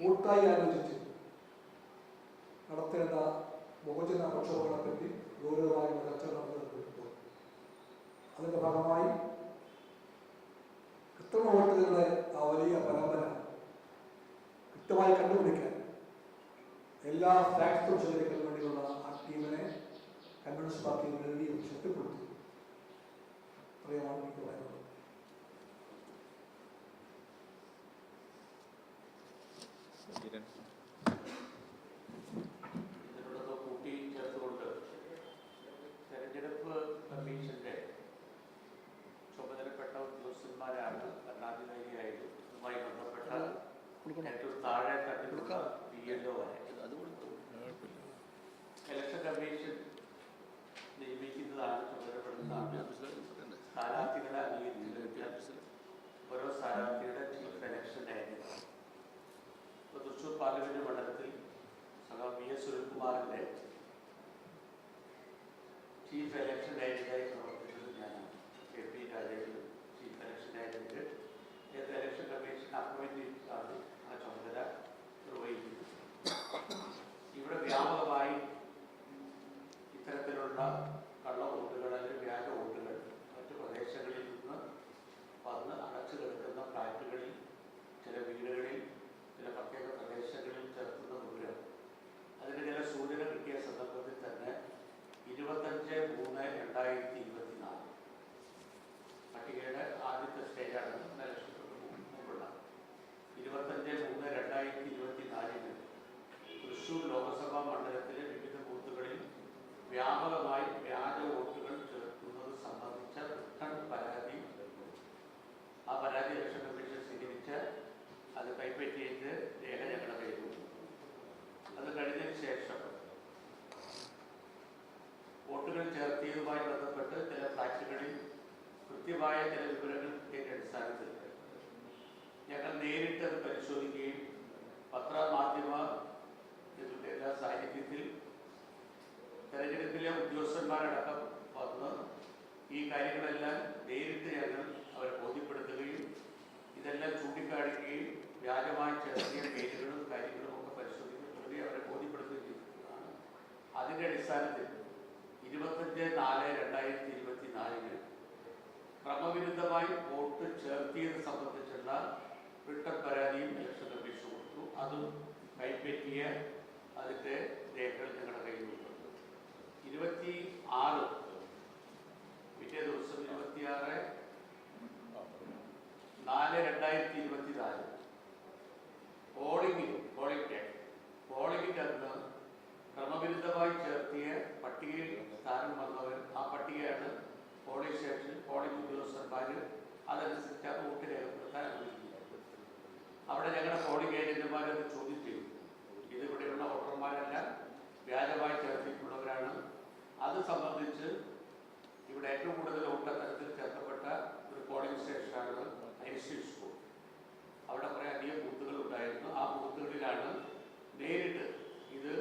കൂട്ടായി ആലോചിച്ച് നടത്തേണ്ട ബഹുജന പ്രക്ഷോഭങ്ങളെപ്പറ്റി ഗൗരവമായുള്ള ചർച്ച നടന്നിട്ടുണ്ട് അതിന്റെ ഭാഗമായി കൃത്രിമ വോട്ടുകളുടെ ആ വലിയ പരമ്പര കൃത്യമായി കണ്ടുപിടിക്കാൻ എല്ലാ ഫാക്ട്സും ശേഖരിക്കാൻ കിരൺ ഇതിനോടൊക്കെ തെരഞ്ഞെടുപ്പ് കമ്മീഷന്റെ ചുമതലപ്പെട്ട ഉദ്യോഗസ്ഥന്മാരാണ് ഭരണാധികാരിയായത്. ഇതുമായി ബന്ധപ്പെട്ട ഏറ്റവും താഴെ തട്ടിലുള്ള പി എൽ ഒ വരെ ഇലക്ഷൻ കമ്മീഷൻ നിയമിക്കുന്നതാണ് ചുമതലപ്പെടുന്നതാണ് സ്ഥാനാർത്ഥികളെ അംഗീകരിക്കുന്നത്. ഓരോ സ്ഥാനാർത്ഥിയുടെ ചീഫ് ഇലക്ഷൻ ഏജന്റ് ഇപ്പോൾ തൃശ്ശൂർ പാർലമെന്റ് മണ്ഡലത്തിൽ സഖാ വി എസ് സുനിൽകുമാറിന്റെ ചീഫ് വ്യാപകമായി വ്യാജ വോട്ടുകൾ ചേർക്കുന്നത് സംബന്ധിച്ച റിട്ടേൺ പരാതി. ആ പരാതി ഇലക്ഷൻ കമ്മീഷൻ സ്വീകരിച്ച് അത് കൈപ്പറ്റിയിട്ട് രേഖ ഞങ്ങളുടെ കയ്യിൽ അത് കഴിഞ്ഞതിന് ശേഷം വോട്ടുകൾ ചേർത്തിയതുമായി ബന്ധപ്പെട്ട് ചില ഫ്ലാറ്റുകളിൽ കൃത്യമായ ചില വിവരങ്ങൾ കിട്ടിയതിന്റെ അടിസ്ഥാനത്തിൽ ഞങ്ങൾ നേരിട്ട് അത് പരിശോധിക്കുകയും പത്രമാധ്യമ ഉദ്യോഗസ്ഥന്മാരടക്കം വന്ന് ഈ കാര്യങ്ങളെല്ലാം നേരിട്ട് ഞങ്ങൾ അവരെ ബോധ്യപ്പെടുത്തുകയും ഇതെല്ലാം ചൂണ്ടിക്കാണിക്കുകയും വ്യാജമായി ചേർത്തിയ പേരുകളും കാര്യങ്ങളും ഒക്കെ പരിശോധിക്കപ്പെടുകയും അവരെ ബോധ്യപ്പെടുത്തുകയും ചെയ്തിട്ടുള്ളതാണ് അതിന്റെ അടിസ്ഥാനത്തിൽ ഇരുപത്തഞ്ച് നാല് രണ്ടായിരത്തി ഇരുപത്തി നാലിന് ക്രമവിരുദ്ധമായി വോട്ട് ചേർത്തിയത് സംബന്ധിച്ചുള്ള റിട്ടേൺ പരാതിയും ഇലക്ഷൻ കമ്മീഷൻ കൊടുത്തു. അതും കൈപ്പറ്റിയ അതിന്റെ രേഖകൾ ഞങ്ങളുടെ കയ്യിലുണ്ട് ഇരുപത്തി ആറ് പിറ്റേ ദിവസം ഇരുപത്തിയാറ് നാല് രണ്ടായിരത്തി ഇരുപത്തി നാല് പോളിംഗിൽ പോളിംഗ് ഡേ പോളിംഗിന്റെ അന്ന് ക്രമവിരുദ്ധമായി ചേർത്തിയ പട്ടികയിൽ സ്ഥാനം വന്നവർ ആ പട്ടികയാണ് പോളിംഗ് സ്റ്റേഷനിൽ ഉദ്യോഗസ്ഥന്മാർ അതനുസരിച്ച് അത് വോട്ട് രേഖപ്പെടുത്താൻ അനുവദിക്കില്ല. അവിടെ ഞങ്ങളുടെ പോളിംഗ് ഏജന്റുമാരത് ചോദ്യം ചെയ്യും. ഇത് വോട്ടർമാരല്ല വ്യാജമായി ചേർത്തിട്ടുള്ളവരാണ്. അത് സംബന്ധിച്ച് ഇവിടെ ഏറ്റവും കൂടുതൽ വോട്ട് തരത്തിൽ ചേർക്കപ്പെട്ട ഒരു പോളിംഗ് സ്റ്റേഷനാണ് ഐൻസ്റ്റീൻ സ്കൂൾ. അവിടെ കുറേ അധികം ബൂത്തുകൾ ഉണ്ടായിരുന്നു. ആ ബൂത്തുകളിലാണ് നേരിട്ട് ഇത്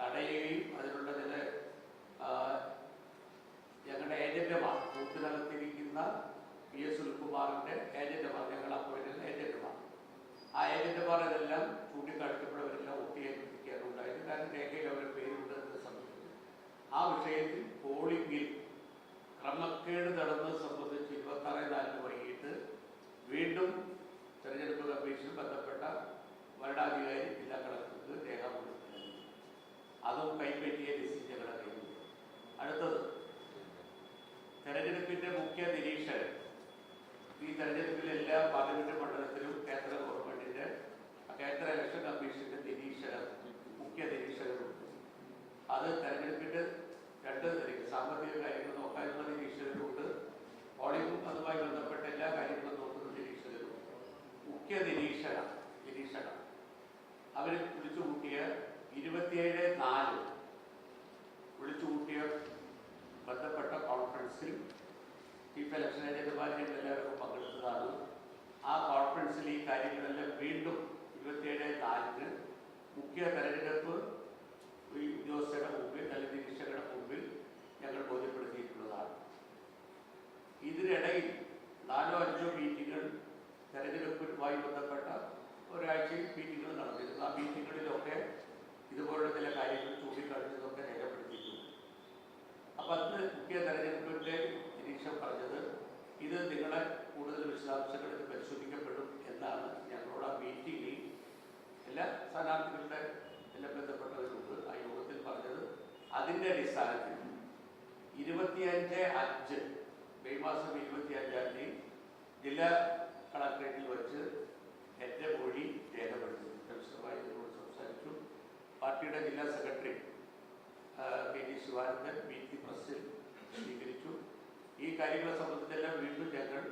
തടയുകയും അതിനുള്ള ചില ആ, ഞങ്ങളുടെ ഏജന്റുമാർ ബൂത്തിനകത്തിരിക്കുന്ന പി എസ് സുനിൽകുമാറിന്റെ ഏജന്റുമാർ ഞങ്ങൾ അപ്പോയിന്റ് ഏജന്റുമാർ ആ ഇതെല്ലാം ചൂണ്ടിക്കാണിക്കപ്പെട്ടവരെല്ലാം ഒട്ടിയേൽപ്പിക്കുകയാണ് ഉണ്ടായത് കാരണം രേഖയിൽ അവരുടെ പേരുണ്ട് എന്ന് സംബന്ധിച്ചു ആ വിഷയത്തിൽ പോളിംഗിൽ ക്രമക്കേട് നടന്നത് സംബന്ധിച്ച് ഇരുപത്തി ആറ് നാലിന് വൈകിട്ട് വീണ്ടും തെരഞ്ഞെടുപ്പ് കമ്മീഷൻ ബന്ധപ്പെട്ട വരണാധികാരി ജില്ലാ കളക്ടർക്ക് രേഖ കൊടുത്തിരുന്നു അതും കൈപ്പറ്റിയ രസീത് ഞങ്ങളുടെ കയ്യിലുണ്ട് അടുത്തത് തെരഞ്ഞെടുപ്പിന്റെ മുഖ്യ നിരീക്ഷകൻ ഈ തെരഞ്ഞെടുപ്പിലെ എല്ലാ പാർലമെന്റ് മണ്ഡലത്തിലും കേന്ദ്ര ഗവൺമെന്റിന്റെ കേന്ദ്ര ഇലക്ഷൻ കമ്മീഷന്റെ നിരീക്ഷകർ മുഖ്യ നിരീക്ഷകരുണ്ട് അത് തെരഞ്ഞെടുപ്പിന്റെ രണ്ട് നിലയ്ക്ക് സാമ്പത്തിക കാര്യങ്ങൾ നോക്കാനുള്ള നിരീക്ഷകരുണ്ട്. ഓഡിറ്റും അതുമായി ബന്ധപ്പെട്ട എല്ലാ കാര്യങ്ങളും നോക്കുന്ന നിരീക്ഷകരുണ്ട് മുഖ്യ നിരീക്ഷക നിരീക്ഷക അവരെ വിളിച്ചുകൂട്ടിയ ഇരുപത്തിയേഴ് നാല് വിളിച്ചുകൂട്ടിയ ബന്ധപ്പെട്ട കോൺഫറൻസിൽ ചീഫ് ഇലക്ഷൻ ഏജന്റുമാർ ഞങ്ങൾ എല്ലാവരും പങ്കെടുത്തതാണ്. ആ കോൺഫറൻസിൽ ഈ കാര്യങ്ങളെല്ലാം വീണ്ടും ഇരുപത്തിയേഴ് നാലിന് മുഖ്യ തെരഞ്ഞെടുപ്പ് അഞ്ചോ മീറ്റിങ്ങുകൾ നടന്നിരുന്നു. ആ മീറ്റിങ്ങുകളിലൊക്കെ ഇതുപോലുള്ള ചില കാര്യങ്ങൾ ചൂണ്ടിക്കാണിച്ചതൊക്കെ രേഖപ്പെടുത്തിയിട്ടുണ്ട്. അപ്പം അന്ന് മുഖ്യ തെരഞ്ഞെടുപ്പിന്റെ നിരീക്ഷണം പറഞ്ഞത് ഇത് നിങ്ങളെ കൂടുതൽ വിശദാംശങ്ങളിൽ പരിശോധിക്കപ്പെടും എന്നാണ് ഞങ്ങളോട് ആ മീറ്റിംഗിൽ എല്ലാ സ്ഥാനാർത്ഥികളുടെ എല്ലാം ബന്ധപ്പെട്ടവരുണ്ട്. ആ യോഗത്തിൽ പറഞ്ഞത് അതിന്റെ അടിസ്ഥാനത്തിൽ ഇരുപത്തിയഞ്ച് അഞ്ച് മെയ് മാസം ഇരുപത്തി അഞ്ചാം തീയതി ജില്ലാ കളക്ടറേറ്റിൽ വെച്ച് എന്റെ മൊഴി രേഖപ്പെടുത്തുന്നു വിശദമായി ഇതിനോട് സംസാരിച്ചു. പാർട്ടിയുടെ ജില്ലാ secretary K G Sivanandan B T പ്രസിൽ സ്വീകരിച്ചു. ഈ കാര്യങ്ങളെ സംബന്ധിച്ചെല്ലാം വീണ്ടും ഞങ്ങൾ